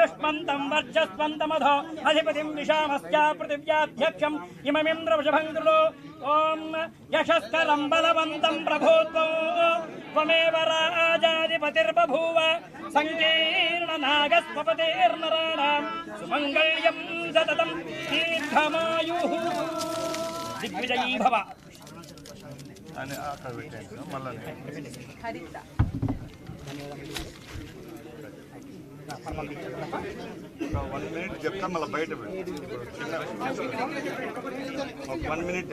ప్రత్యుష్మంతం వర్చస్వంతమధో అధిపతిం విషామశ్చ పృథివ్యాధ్యక్షం ఇమమింద్రవృషభంద్రులు ఓం యశస్కరం బలవంతం ప్రభూత్వం త్వమేవ రాజాధిపతిర్బూవ సంకీర్ణ నాగస్వపతిర్నరాణాం సుమంగళ్యం సతతం దీర్ఘమాయు దిగ్విజయీ భవ మళ్ళీ ఒక వన్ మినిట్ చెప్తా మళ్ళీ బయట పెట్టు. చిన్న ఒక వన్ మినిట్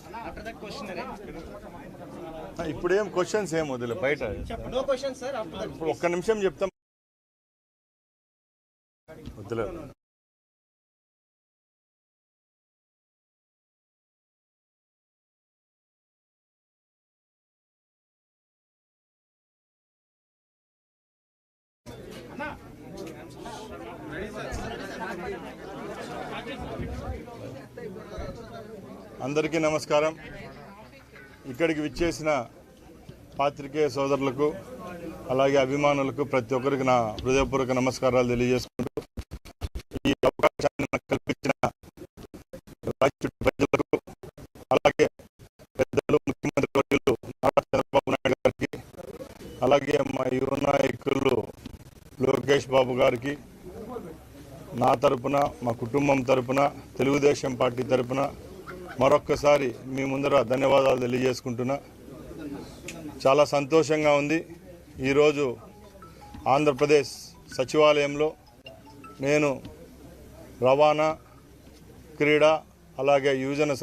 ఇప్పుడు ఏం క్వశ్చన్స్ ఏం వదిలే బయట. ఇప్పుడు ఒక్క నిమిషం చెప్తాం. వద్దులే. అందరికీ నమస్కారం. ఇక్కడికి విచ్చేసిన పాత్రికేయ సోదరులకు అలాగే అభిమానులకు ప్రతి ఒక్కరికి నా హృదయపూర్వక నమస్కారాలు తెలియజేసుకుంటూ ఈ అవకాశాన్ని నాకు కల్పించిన రాష్ట్ర ప్రజలకు అలాగే పెద్దలు ముఖ్యమంత్రి వర్యులు నారా చంద్రబాబు నాయుడు గారికి అలాగే మా యువ నాయకులు లోకేష్ బాబు గారికి నా తరపున మా కుటుంబం తరపున తెలుగుదేశం పార్టీ తరపున మరొక్కసారి మీ ముందర ధన్యవాదాలు తెలియజేసుకుంటున్నా. చాలా సంతోషంగా ఉంది. ఈరోజు ఆంధ్రప్రదేశ్ సచివాలయంలో నేను రవాణా క్రీడ అలాగే యువజన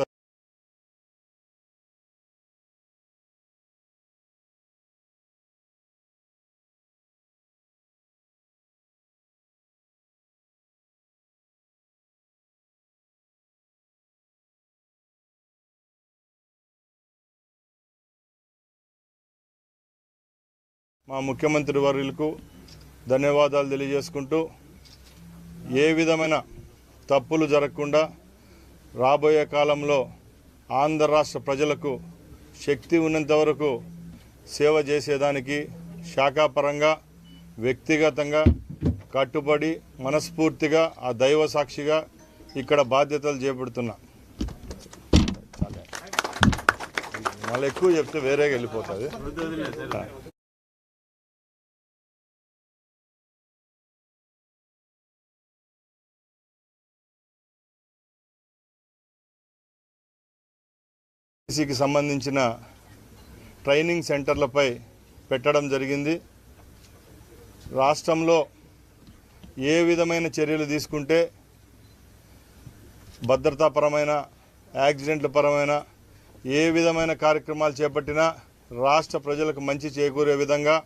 మా ముఖ్యమంత్రి వర్యులకు ధన్యవాదాలు తెలియజేసుకుంటూ ఏ విధమైన తప్పులు జరగకుండా రాబోయే కాలంలో ఆంధ్ర రాష్ట్ర ప్రజలకు శక్తి ఉన్నంత వరకు సేవ చేసేదానికి శాఖాపరంగా వ్యక్తిగతంగా కట్టుబడి మనస్ఫూర్తిగా ఆ దైవ సాక్షిగా ఇక్కడ బాధ్యతలు చేపడుతున్నా. మళ్ళీ ఎక్కువ చెప్తే వేరేగా వెళ్ళిపోతుంది. కి సంబంధించిన ట్రైనింగ్ సెంటర్లపై పెట్టడం జరిగింది. రాష్ట్రంలో ఏ విధమైన చర్యలు తీసుకుంటే భద్రతాపరమైన యాక్సిడెంట్ల పరమైన ఏ విధమైన కార్యక్రమాలు చేపట్టినా రాష్ట్ర ప్రజలకు మంచి చేకూరే విధంగా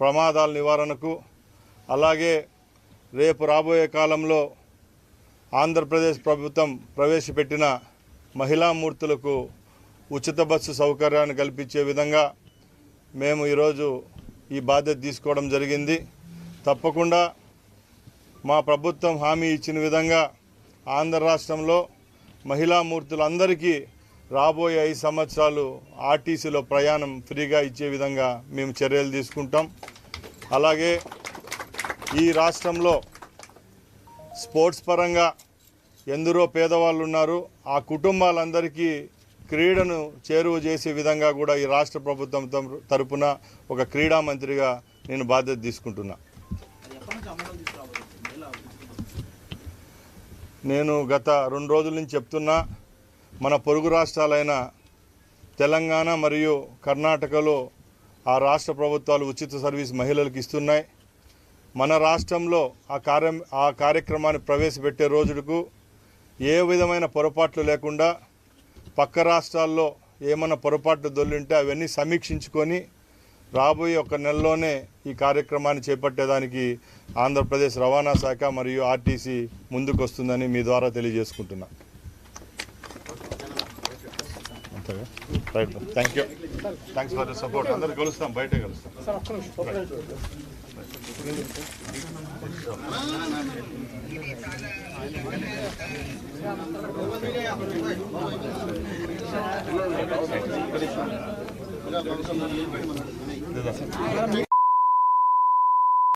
ప్రమాదాల నివారణకు అలాగే రేపు రాబోయే కాలంలో ఆంధ్రప్రదేశ్ ప్రభుత్వం ప్రవేశపెట్టిన మహిళా మూర్తులకు ఉచిత బస్సు సౌకర్యాన్ని కల్పించే విధంగా మేము ఈరోజు ఈ బాధ్యత తీసుకోవడం జరిగింది. తప్పకుండా మా ప్రభుత్వం హామీ ఇచ్చిన విధంగా ఆంధ్ర రాష్ట్రంలో మహిళా మూర్తులందరికీ రాబోయే ఐదు సంవత్సరాలు ఆర్టీసీలో ప్రయాణం ఫ్రీగా ఇచ్చే విధంగా మేము చర్యలు తీసుకుంటాం. అలాగే ఈ రాష్ట్రంలో స్పోర్ట్స్ పరంగా ఎందరో పేదవాళ్ళు ఉన్నారు. ఆ కుటుంబాలందరికీ క్రీడను చేరువ చేసే విధంగా కూడా ఈ రాష్ట్ర ప్రభుత్వం తరపు- తరపున ఒక క్రీడా మంత్రిగా నేను బాధ్యత తీసుకుంటున్నా. నేను గత రెండు రోజుల నుంచి చెప్తున్నా మన పొరుగు రాష్ట్రాలైన తెలంగాణ మరియు కర్ణాటకలో ఆ రాష్ట్ర ప్రభుత్వాలు ఉచిత సర్వీస్ మహిళలకు ఇస్తున్నాయి. మన రాష్ట్రంలో ఆ కార్యం ఆ కార్యక్రమాన్ని ప్రవేశపెట్టే రోజుకు ఏ విధమైన పొరపాట్లు లేకుండా పక్క రాష్ట్రాల్లో ఏమన్నా పొరపాట్లు దొల్లింటే అవన్నీ సమీక్షించుకొని రాబోయే ఒక నెలలోనే ఈ కార్యక్రమాన్ని చేపట్టేదానికి ఆంధ్రప్రదేశ్ రవాణా శాఖ మరియు ఆర్టీసీ ముందుకు వస్తుందని మీ ద్వారా తెలియజేసుకుంటున్నా. Right. Thank you thanks for the support అందరు కలుస్తాం బయటే కలుస్తాం. Gracias.